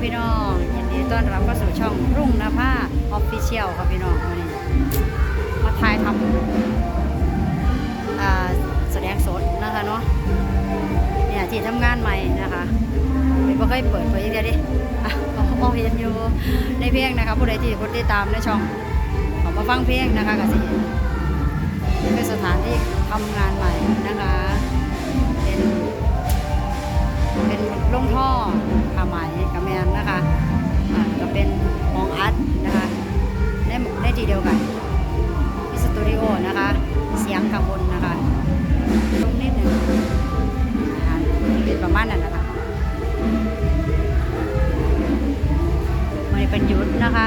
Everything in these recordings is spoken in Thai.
พี่น้องยินดีต้อนรับเข้าสู่ช่องรุ่งนภาออฟฟิเชียลครับพี่น้องวันนี้มาถ่ายทำแสดงสดนะคะเนาะเนี่ยที่ทำงานใหม่นะคะไม่เคยเปิดเผยเดียวดิอะพอเห็นอยู่ในเพลงนะคะผู้ใดที่คนติดตามในช่องเขอมาฟังเพลงนะคะก็สิเห็นเป็นสถานที่ทำงานใหม่นะคะเป็นเป็นโรงท่อผ้าไหม ทีเดียวกันที่สตูดิโอนะคะ เสียงข้างบนนะคะตรงนิดหนึ่งเป็นประมาณนั้นนะคะมันเป็นยุดนะคะ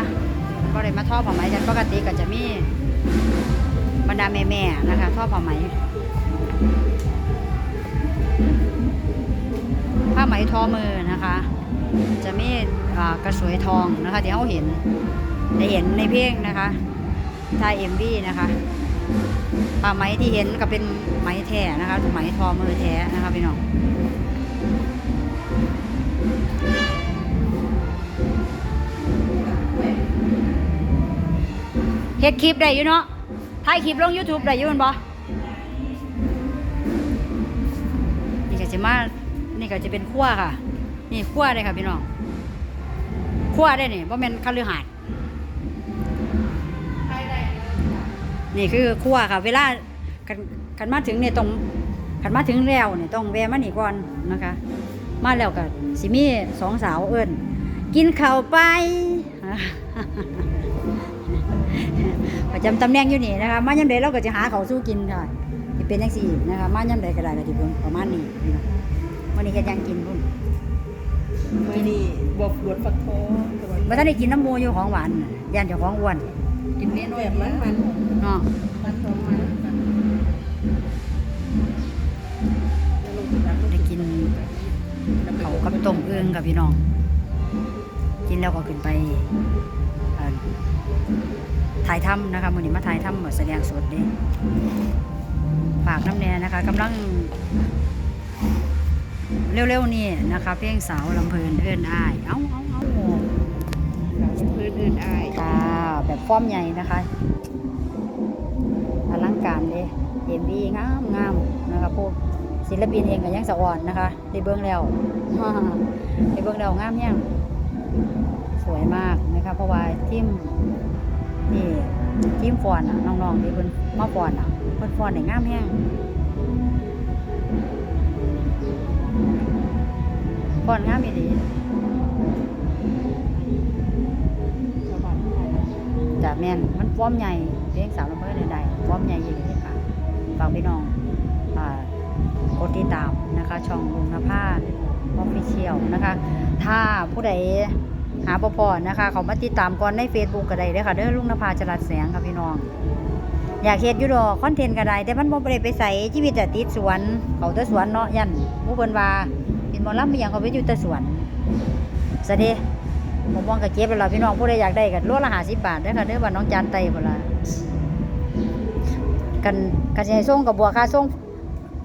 ก็เลยมาท่อผ้าไหมกันปกติก็จะมีบรรดาแม่ๆนะคะท่อผ้าไหมผ้าไหมทอมือนะคะ จะมีกระสวยทองนะคะที่เขาเห็น ได้เห็นในเพลงนะคะทายเอ็มวีนะคะผ้าไหมที่เห็นก็เป็นไหมแท้นะคะไหมทอมือแท้นะคะพี่น้องเฮ็ดคลิปได้อยู่เนาะถ่ายคลิปลง YouTube ได้อยู่มันบ่นี่ก็จะมา นี่ก็จะเป็นขั้วค่ะ นี่ขั้วเลยค่ะพี่น้องขั้วได้นี่ว่าเป็นคฤหาสน์ นี่คือขั้วค่ะ เวลากันกันมาถึงเนี่ยต้องกันมาถึงแล้วเนี่ยต้องแวะมานี่ก่อนนะคะ มาแล้วก็สิมีสองสาวเอิญกินข้าวไปประจำตำแหน่งอยู่นี่นะคะ มาย่ำใดเราก็จะหาเขาวสู้กินค่ะที่เป็นยังสี่นะคะมาย่ำใดก็ได้ก็ที่ประมาณนี้นะคะวันนี้เฮ็ดหยังกินพุ่นไม่นี่บวกบวชฟักทองแต่ว่าบ่ทันได้กินน้ำมูอยู่ของหวานน่ะย่านเจ้าของอ้วน กินเน้นแบบมันมันเนาะมันทองมันได้กินเขากับต้มเอื้องกับพี่น้อง กินแล้วก็ขึ้นไปถ่ายทำนะคะมือนี้มาถ่ายทำแสดงสดเด้ฝากน้ำแน่นะคะกำลังเร็วๆนี่นะคะ เพลงสาวลำเพลินเอื้อนอ้าย เอ้าเอ้าเอ้า พื้นอื่นอายตาแบบฟอร์มใหญ่นะคะอลังการเลยเอ็มวีงามงามนะคะพวกศิลปินเองก็ยังสะอ่อนนะคะได้เบิ้งแล้วได้เบิ้งแล้วงามยังสวยมากนะคะเพราะว่าทีมนี่ทีมฟอนอะน้องๆที่เพิ่นมาฟอนอะเพิ่นฟอนได้งามแห้งฟอนงามอีหลี จะแม่นมันฟอมใหญ่เลี้ยงสาวลำเพิ่นใดๆฟอมใหญ่ยิ่งที่ค่ะฝากพี่น้องอ่ากดติดตามนะคะ ช่องลุงนภาออฟฟิเชียลนะคะ ถ้าผู้ใดหาปพอนะคะเขามาติดตามก่อนใน Facebook ก็ได้เด้อค่ะเด้อลุงนภาจรัสแสงค่ะพี่น้อง อยากเฮ็ดยูดอคอนเทนต์ก็ได้แต่มันบ่ได้ไปใส่ชีวิตแต่ติดสวน เขาแต่สวนเนาะยันหมู่เพิ่นว่าเป็นหมอลำมีหยังเขาไปอยู่แต่สวนซะเด้ ผมมองกับเก็บไปแล้วพี่น้องผู้ใดอยากได้กันรวดละห้าสิบบาทเด้อค่ะเด้อบ้านน้องจานไตพุ่นละกันกันสิให้ส่งกับบัวค่าส่ง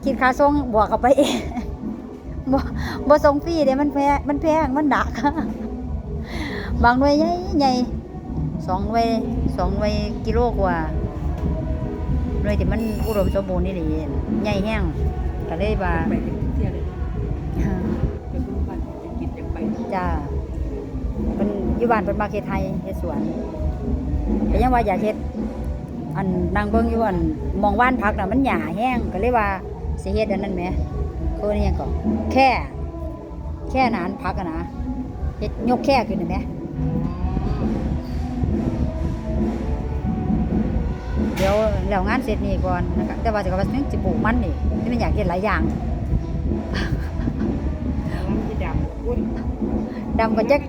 คิดค่าส่งบวกเข้าไปเองบ่บ่ส่งฟรีเด้มันแพงมันแพงมันดักบางหน่วยใหญ่ใหญ่สองหน่วยสองหน่วยกิโลกว่าหน่วยที่มันอุดมสมบูรณ์นี่ดิใหญ่แห้งก็เลยว่าไปเป็นเที่ยวเลยไปบุญบ้านไปกินยังไปจ้า เป็นอยู่บ้านเป็นมาเฮ็ดไทยเฮ็ดสวนก็ยังว่าอยากเฮ็ดอันนางเบิ่งอยู่อันมองว่านพักน่ะมันหญ้าแห้งก็เลยว่าสิเฮ็ดอันนั้นแหมเขาเรียกก็แค่ แค่นานพักอะนะเฮ็ดยกแค่ขึ้นน่ะแหมเดี๋ยวแล้วงานเสร็จนี่ก่อนนะคะแต่ว่าจะก็ว่าสิปลูกมันนี่ที่มันอยากเฮ็ดหลายอย่างร้านที่ดำอุ้ยดำก็จัก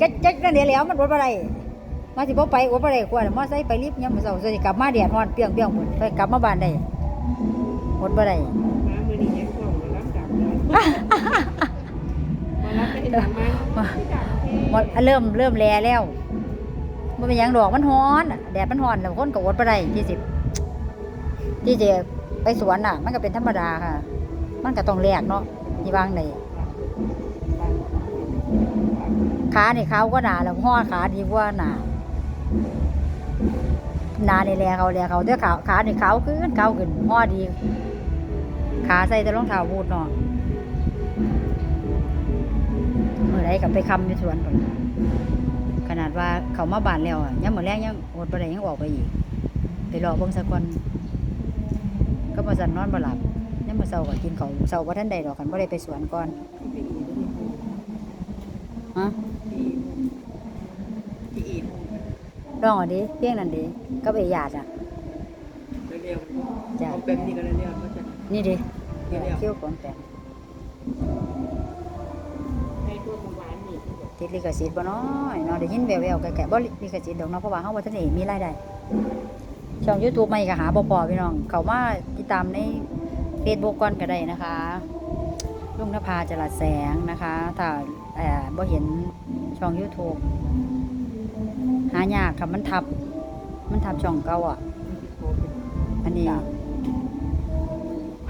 ก็ดจักนั่นเดียวแล้วมันอดบ่ได้มาสิบ่ไปอดบ่ได้กว่าน่ะมอไซค์ไปรีบยามมื้อเช้าสิกลับมาแดดร้อนเปรี้ยงๆพุ่นไปกลับมาบ้านได้อดบ่ได้มามือนี้ยังส่งมารับดำเลยมารับไปที่มาเริ่มเริ่มแลแล้วบ่เป็นยังดอกมันร้อนแดดมันร้อนแล้วคนก็อดบ่ได้ที่สิที่จะไปสวนน่ะ มันก็เป็นธรรมดาค่ะ มันก็ต้องแลกเนาะที่วางได้ ขานี่เขาก็หนาแล้วห่อขาดีกว่าหนาหนาในแลเขาแลเขาเด้อขาขานี่เขาขึ้นเขาขึ้นห่อดี ขาใส่แต่รองเท้าบูทเนาะเมื่อไรกับไปคำในสวนก่อนขนาดว่าเขามาบานแล้วอะยังเหมื่อแรกยังอดบ่ได้ยังออกไปอีก ไปรอเบิ่งสักคนก็มาสันนอนบ่หลับยังมาเศร้าก็กินเขาเศร้าว่าท่านใดดอกกันบ่ได้ไปสวนก่อนฮะ พี่อีทลองเอะดิเพียงนั่นดิก็ไปหยาดอะ เร็วจ้ะๆเอาเป็นนี่ก็เร็วๆก็จะ นี่ดิเดี๋ยวๆเคี่ยวของแปลงให้ตัวหวานนี่ติดลิขสิทธิ์บ่น้อยเนาะได้ยินแววๆแก่ๆบ่ลิขสิทธิ์ดอกเนาะเพราะว่าเฮาบ่ทันได้มีรายได้ช่อง YouTube ใหม่ก็หาบ่พอพี่น้อง เข้ามาติดตามใน Facebook ก่อนก็ได้นะคะ ลุงนภาจรัสแสงนะคะ ถ้าเอ่อบ่เห็นช่อง YouTube หายากค่ะมันทับ มันทับช่องเก่าอะ อันนี้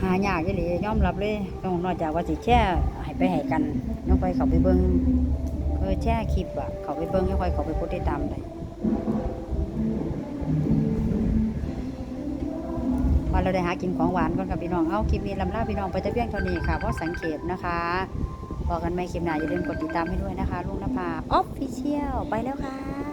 หายากอีหลียอมรับเลยต้องนอกจากว่าสิแช่ให้ไปให้กันน้องไปเขาไปเบิ่งเออแช่คลิปอะเขาไปเบิ่งยังค่อยเขาไปกดติดตามได้าเราได้หากินของหวานก่อนค่ะพี่น้องเอาคลิปนี้ลำลาพี่น้องไปแต่เพียงเท่านี้ค่ะเพราะสังเกตนะคะบอกกันไม่คลิปหน้าอย่าลืมกดติดตามให้ด้วยนะคะลุงนภาออฟฟิเชียลไปแล้วค่ะ